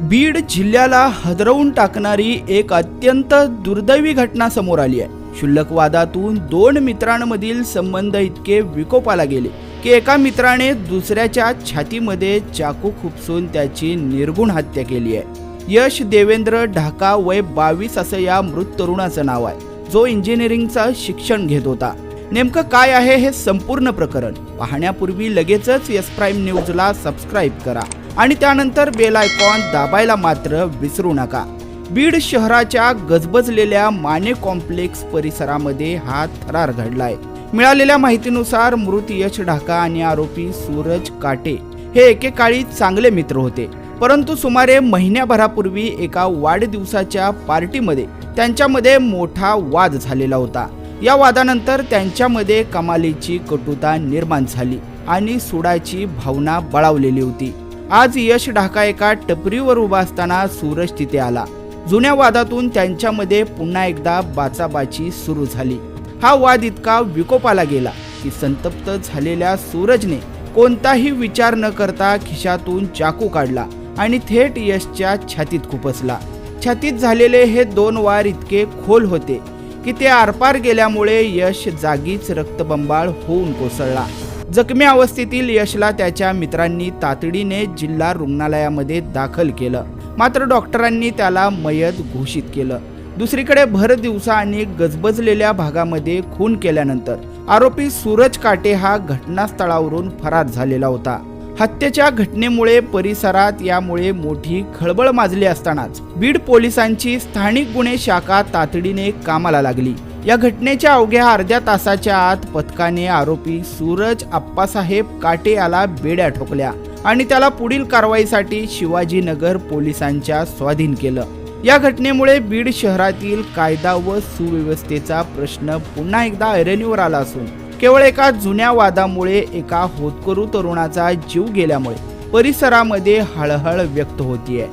बीड जिल्ह्याला हदरवून टाकणारी एक अत्यंत दुर्दैवी घटना समोर आली आहे. क्षुल्लक वादातून दोन मित्रांमधील संबंध इतके विकोपाला गेले की एका मित्राने दुसऱ्याच्या छातीमध्ये चाकू खुपसून त्याची निर्गुण हत्या केली आहे. यश देवेंद्र ढाका वय बावीस असं या मृत तरुणाचं नाव आहे. जो इंजिनिअरिंगचं शिक्षण घेत होता. नेमकं काय आहे हे संपूर्ण प्रकरण? पाहण्यापूर्वी लगेचच एस प्राईम न्यूजला सबस्क्राईब करा आणि त्यानंतर बेल आयकॉन दाबायला मात्र विसरू नका. बीड शहराच्या गजबजलेल्या माने कॉम्प्लेक्स परिसरामध्ये हा थरार घडलाय. मिळालेल्या माहितीनुसार मृत यश ढाका आणि आरोपी सूरज काटे हे एकेकाळी चांगले मित्र होते. परंतु सुमारे महिन्याभरापूर्वी एका वाढदिवसाच्या पार्टीमध्ये त्यांच्यामध्ये मोठा वाद झालेला होता. या वादानंतर त्यांच्यामध्ये कमालीची कटुता निर्माण झाली आणि सुडाची भावना बळावलेली होती. आज यश ढाका एका टपरीवर उभा असताना सूरज तिथे आला. जुन्या वादातून त्यांच्यामध्ये पुन्हा एकदा बाचाबाची सुरू झाली. हा वाद इतका विकोपाला गेला की संतप्त झालेल्या सूरजने कोणताही विचार न करता खिशातून चाकू काढला आणि थेट यशच्या छातीत खुपसला. छातीत झालेले हे दोन वार इतके खोल होते की ते आरपार गेल्यामुळे यश जागीच रक्तबंबाळ होऊन कोसळला. जखमी अवस्थेतील यशला त्याच्या मित्रांनी तातडीने जिल्हा रुग्णालयामध्ये दाखल केलं. मात्र डॉक्टरांनी त्याला मयत घोषित केलं. दुसरीकडे भर दिवसा आणि गजबजलेल्या भागामध्ये खून केल्यानंतर आरोपी सूरज काटे हा घटनास्थळावरून फरार झालेला होता. हत्येच्या घटनेमुळे परिसरात यामुळे मोठी खळबळ माजली असतानाच बीड पोलिसांची स्थानिक गुन्हे शाखा तातडीने कामाला लागली. या घटनेच्या अवघ्या अर्ध्या तासाच्या आत पथकाने आरोपी सूरज आप्पासाहेब काटे याला बेड्या ठोकल्या आणि त्याला पुढील कारवाईसाठी शिवाजीनगर पोलिसांच्या स्वाधीन केलं. या घटनेमुळे बीड शहरातील कायदा व सुव्यवस्थेचा प्रश्न पुन्हा एकदा ऐरणीवर आला असून केवळ एका जुन्या वादामुळे एका होतकरू तरुणाचा जीव गेल्यामुळे परिसरामध्ये हळहळ व्यक्त होतीये.